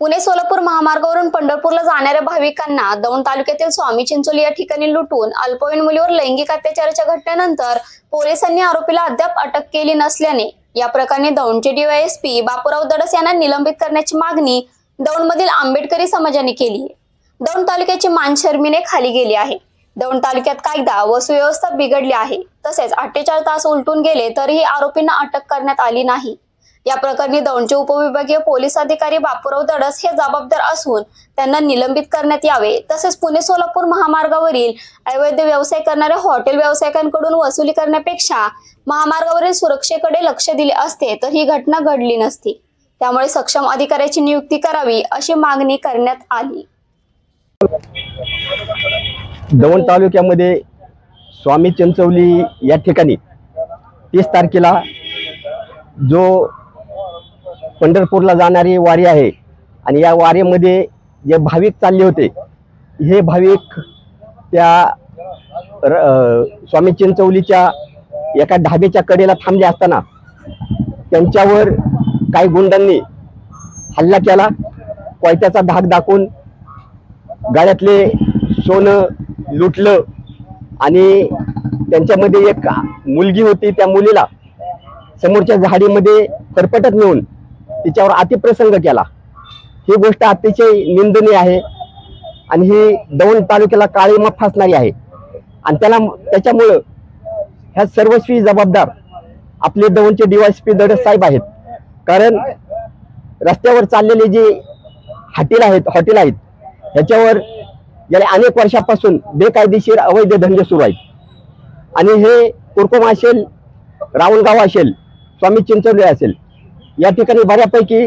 पुणे सोलापूर महामार्गावरून पंढरपूरला जाणाऱ्या भाविकांना दौंड तालुक्यातील स्वामी चिंचोली या ठिकाणी लुटून अल्पवयीन मुलीवर लैंगिक अत्याचाराच्या घटनेनंतर पोलिसांनी आरोपीला अद्याप अटक केली नसल्याने या प्रकरणी दौंडचे डीवायएसपी बापूराव दडस यांना निलंबित करण्याची मागणी दौंडमधील आंबेडकरी समाजाने केली आहे. दौंड तालुक्याची मानशर्मीने खाली गेली आहे. दौंड तालुक्यात कायदा व सुव्यवस्था बिघडली आहे. तसेच अठ्ठेचाळीस तास उलटून गेले तरीही आरोपींना अटक करण्यात आली नाही. या प्रकरणी दौंडचे उपविभागीय पोलीस अधिकारी बापूराव दडस हे जबाबदार असून त्यांना निलंबित करण्यात यावे. तसेच पुणे सोलापूर महामार्गावरील अवैध व्यवसाय करणाऱ्या हॉटेल व्यावसायिकांकडून वसुली करण्यापेक्षा महामार्गावरील सुरक्षेकडे लक्ष दिले असते तर ही घटना घडली नसती. त्यामुळे सक्षम अधिकाऱ्याची नियुक्ती करावी अशी मागणी करण्यात आली. दौंड तालुक्यामध्ये स्वामी चिंचवली या ठिकाणी तीस तारखेला जो पंढरपूरला जाणारी वारी आहे. आणि या वारीमध्ये जे भाविक चालले होते हे भाविक त्या र- स्वामी चिंचवलीच्या एका ढाब्याच्या कडेला थांबले असताना त्यांच्यावर काही गुंडांनी हल्ला केला. कोयत्याचा धाक दाखवून गाड्यातले सोनं लुटलं आणि त्यांच्यामध्ये एक मुलगी होती त्या मुलीला समोरच्या झाडीमध्ये करपटत नेऊन तिच्यावर अतिप्रसंग केला. ही गोष्ट अतिशय निंदनीय आहे आणि ही दौंड तालुक्याला काळीमा फासणारी आहे. आणि त्याला त्याच्यामुळं ह्या सर्वस्वी जबाबदार आपले दौंडचे डीवायसपी दडस साहेब आहेत. कारण रस्त्यावर चाललेले जे हॉटेल आहेत हॉटेल आहेत ह्याच्यावर गेल्या अनेक वर्षापासून बेकायदेशीर अवैध धंदे सुरू आहेत. आणि हे कुरकुम असेल रावणगाव असेल स्वामी चिंचोली असेल या ठिकाणी बऱ्यापैकी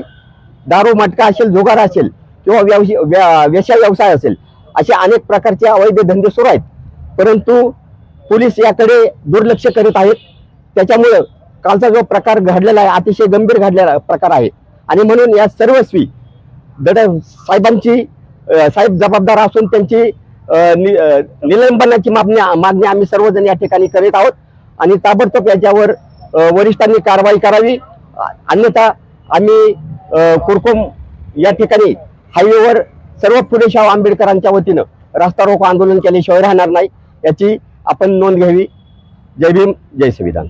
दारू मटका असेल जुगार असेल किंवा व्यवसाय व्या- व्यवसाय व्यवसाय असेल असे अनेक प्रकारचे अवैध धंदे सुरू आहेत. परंतु पोलीस याकडे दुर्लक्ष करीत आहेत. त्याच्यामुळं कालचा जो प्रकार घडलेला आहे अतिशय गंभीर घडलेला प्रकार आहे. आणि म्हणून या सर्वस्वी दड साहेबांची साहेब जबाबदार असून त्यांची नि- निलंबनाची मागणी मागणी आम्ही सर्वजण या ठिकाणी करीत आहोत. आणि ताबडतोब याच्यावर वरिष्ठांनी कारवाई करावी. अन्यथा आम्ही कुरकुम या ठिकाणी हायवेवर सर्व फुले आंबेडकरांच्या वतीनं रस्ता रोको आंदोलन केल्याशिवाय राहणार नाही याची आपण नोंद घ्यावी. जय भीम जय संविधान.